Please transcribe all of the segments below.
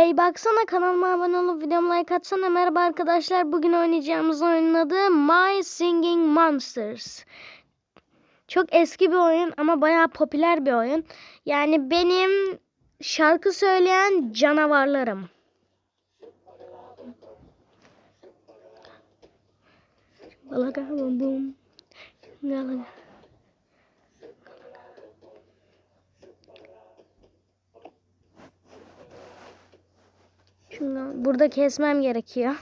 Hey baksana kanalıma abone olup videomu like atsana. Merhaba arkadaşlar. Bugün oynayacağımız oyunun adı My Singing Monsters. Çok eski bir oyun ama bayağı popüler bir oyun. Yani benim şarkı söyleyen canavarlarım. Galaga bum bum. Galaga. Şunu burada kesmem gerekiyor.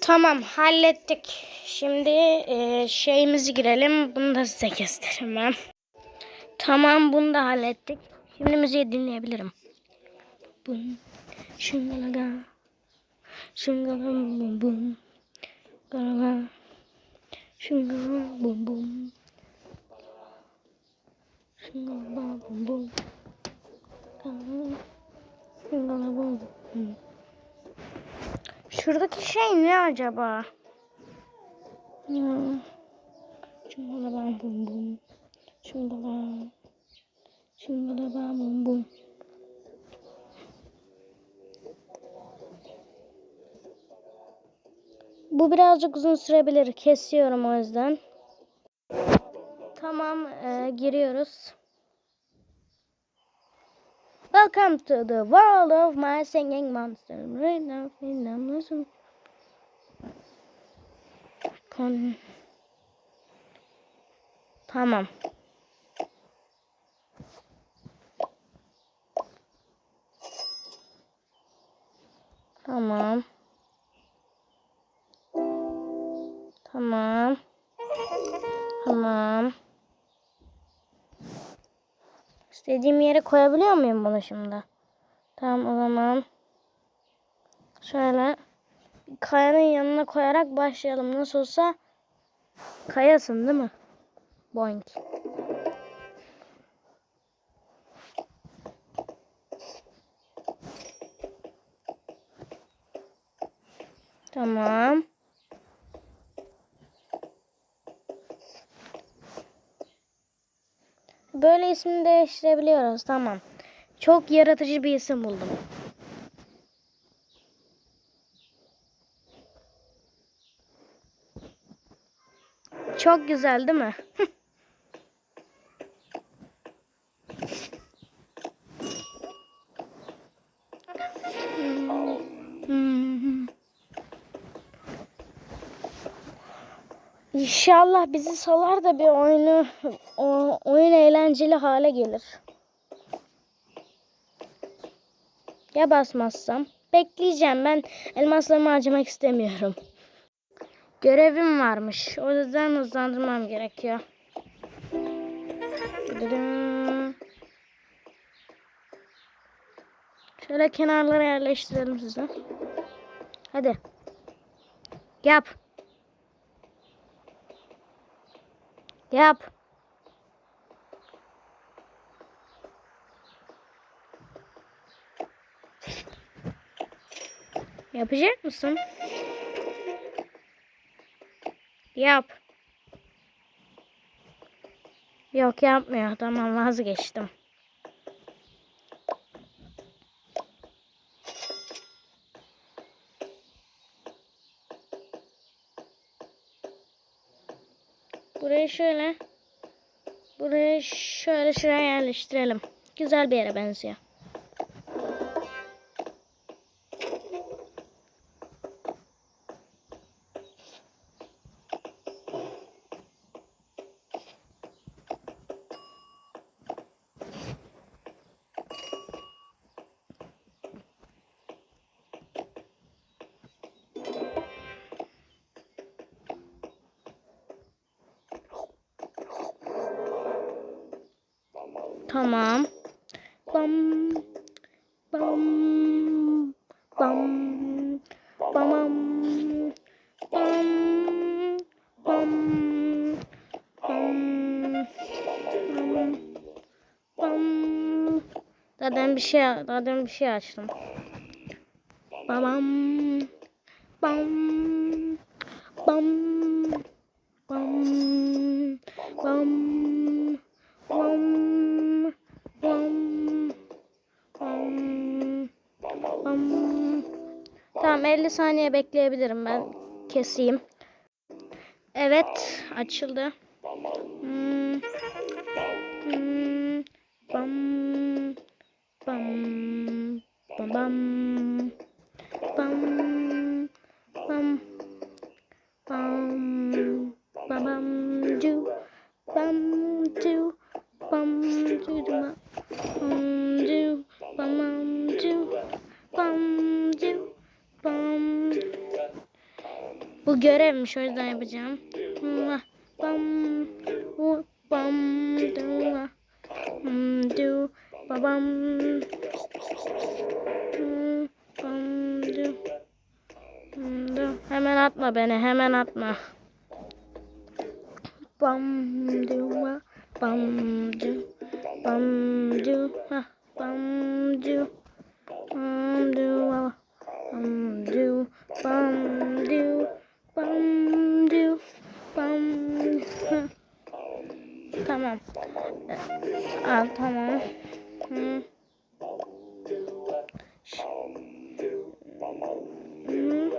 Tamam hallettik. Şimdi e, şeyimizi girelim. Bunu da size göstereyim Tamam bunu da hallettik. Şimdi müziği dinleyebilirim. Bum. Şungalaga. Şungala bum bum. Galaga. Şungala bum bum. Şungala bum bum. Galaga. Bum. Şuradaki şey ne acaba? Hmm. Şungala bum bum. Şungala. Şungala bum bum. Bu birazcık uzun sürebilir. Kesiyorum o yüzden. Tamam, e, giriyoruz. Welcome to the world of my singing monster. Right now, I'm listening. Kon- Tamam. Tamam. Tamam. Tamam. İstediğim yere koyabiliyor muyum bunu şimdi? Tamam o zaman. Şöyle kayanın yanına koyarak başlayalım. Nasıl olsa kayasın değil mi? Boink. Tamam. Böyle ismini değiştirebiliyoruz. Tamam. Çok yaratıcı bir isim buldum. Çok güzel değil mi? İnşallah bizi salar da bir oyunu o, oyun eğlenceli hale gelir. Ya basmazsam? Bekleyeceğim. Ben elmaslarımı harcamak istemiyorum. Görevim varmış. O yüzden hızlandırmam gerekiyor. Şöyle kenarlara yerleştirelim size. Hadi. Yap. Yap. Yapacak mısın? Yap. Yok yapmıyor. Tamam vazgeçtim. Şöyle burayı şöyle şuraya yerleştirelim. Güzel bir yere benziyor. Tamam. Bam bam bam bam bam bam bam bam bam Zaten bir şey zaten bir şey açtım. Bam bam bam Tamam 50 saniye bekleyebilirim ben. Keseyim. Evet açıldı. Bu görevmiş o yüzden yapacağım. Bam. Bam. Do. Babam. Bam. Do. Hemen atma beni hemen atma. Bam. Do. Bam. Do. Bam. Ha. Bam. Do. Bam. Do. Bam. Do. Tamam. Al tamam. Hı. Hı.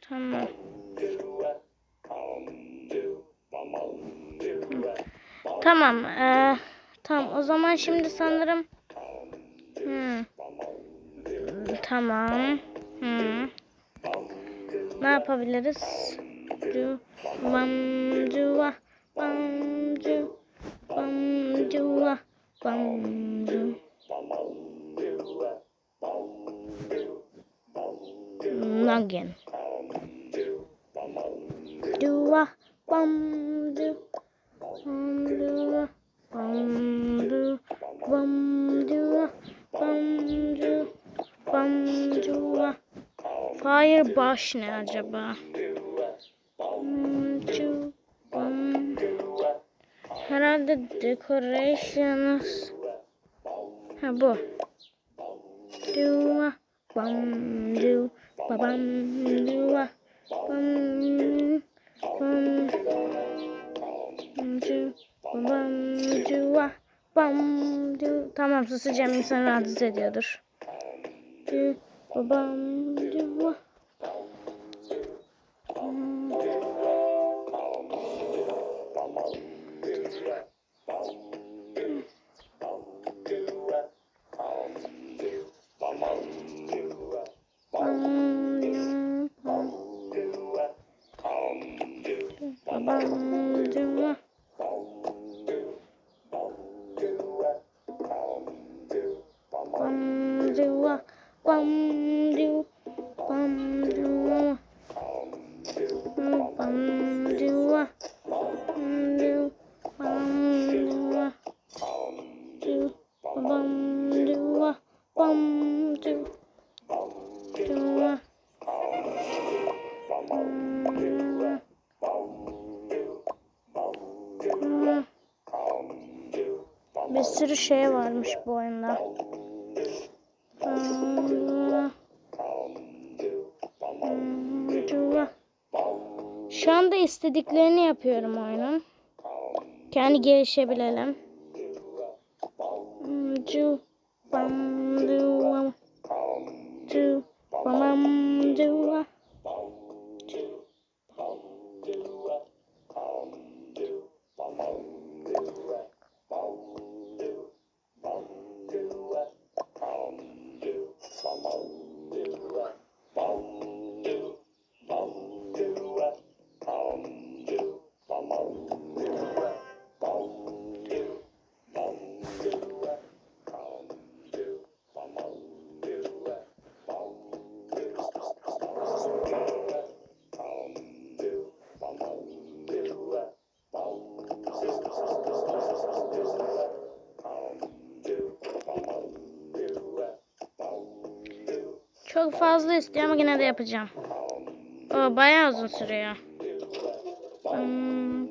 Tamam. Tamam. Ee, tamam. O zaman şimdi sanırım Hı. Tamam. Hı. Ne yapabiliriz? Du, bam, dua, bam, du, bam, dua, bam, du. Again. Dua, bam, du, bam, dua, bam, du, bam, dua, bam, du, bam, dua. Firebash ne acaba? Herhalde decorations. Ha bu. Dua, bam, du, babam, dua, bam, bam, du, babam, dua, bam, du. Tamam susacağım insan rahatsız ediyordur. Du, babam, dua. Hmm. Bam, sürü şey varmış bu oyunda. Şu anda istediklerini yapıyorum oyunun. Kendi gelişebilelim. Hmm, Çok fazla istiyor ama yine de yapacağım. O bayağı uzun sürüyor. Hmm.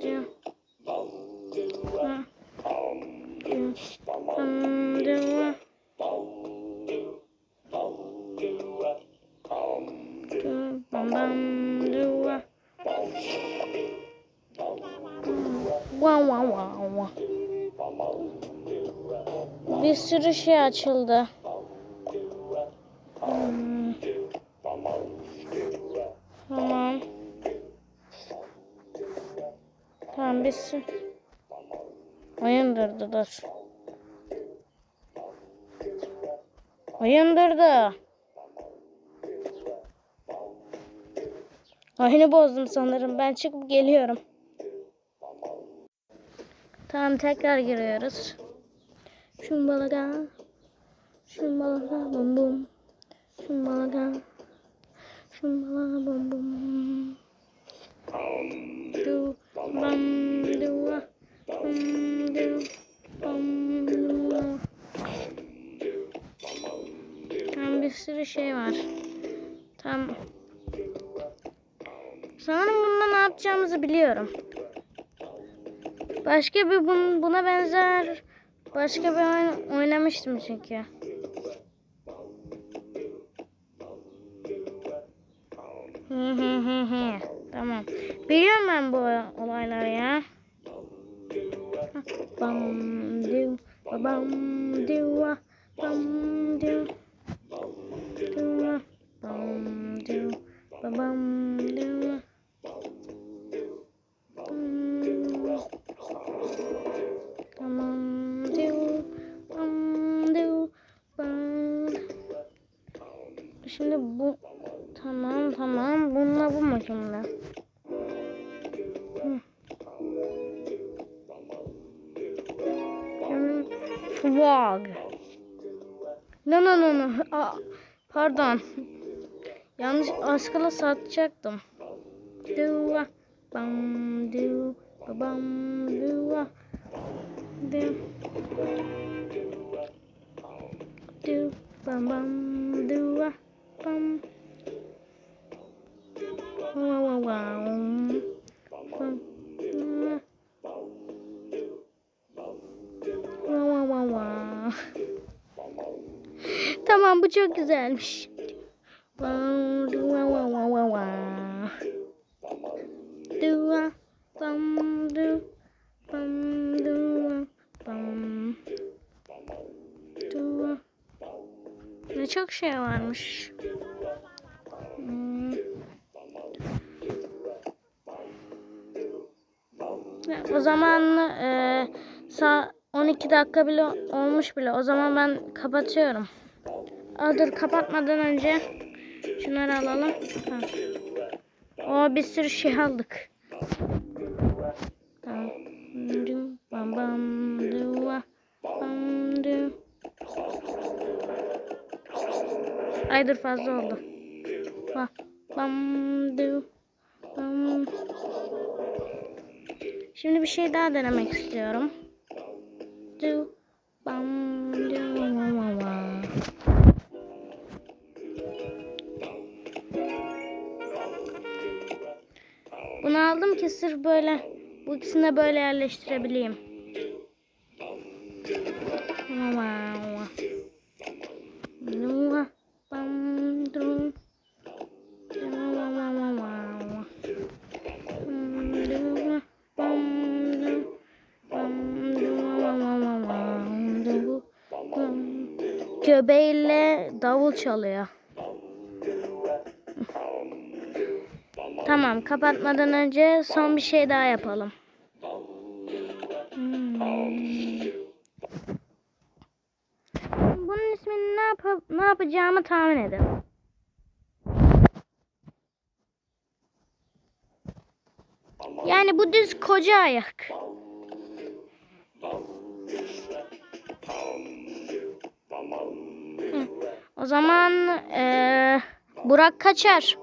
Hmm. Bir sürü şey açıldı. Hmm. Tamam. Bitsin. Oyun durdu dur. Oyun durdu. Oyunu bozdum sanırım. Ben çıkıp geliyorum. Tamam tekrar giriyoruz. Şumbalaga. Şumbalaga bum bum. Şumbalaga. Şumbalaga bum bum. Du bam du ah. bum du bam du ah. Tamam bir sürü şey var. Tamam. Sanırım bunda ne yapacağımızı biliyorum. Başka bir bun, buna benzer başka bir oyun oynamıştım çünkü. Bam diu ah, bam diu. Diu ah, bam diu. Bam frog. No no no no. Aa, pardon. Yanlış askıla satacaktım. Dua bam du bam dua du du bam bam dua bam wow wow wow bu çok güzelmiş. Dua, bam, du, bam, dua, bam. Dua. Ne çok şey varmış. Hmm. O zaman e, sa 12 dakika bile olmuş bile. O zaman ben kapatıyorum. Aa, dur kapatmadan önce şunları alalım. Ha. O bir sürü şey aldık. Tamam. Du. Ay dur fazla oldu. Şimdi bir şey daha denemek istiyorum. Du bam böyle bu ikisini de böyle yerleştirebileyim. Wow. Dua, bam, Tamam kapatmadan önce son bir şey daha yapalım. Hmm. Bunun ismini ne, yap ne yapacağımı tahmin edin. Yani bu düz koca ayak. Hı. O zaman eee, Burak kaçar.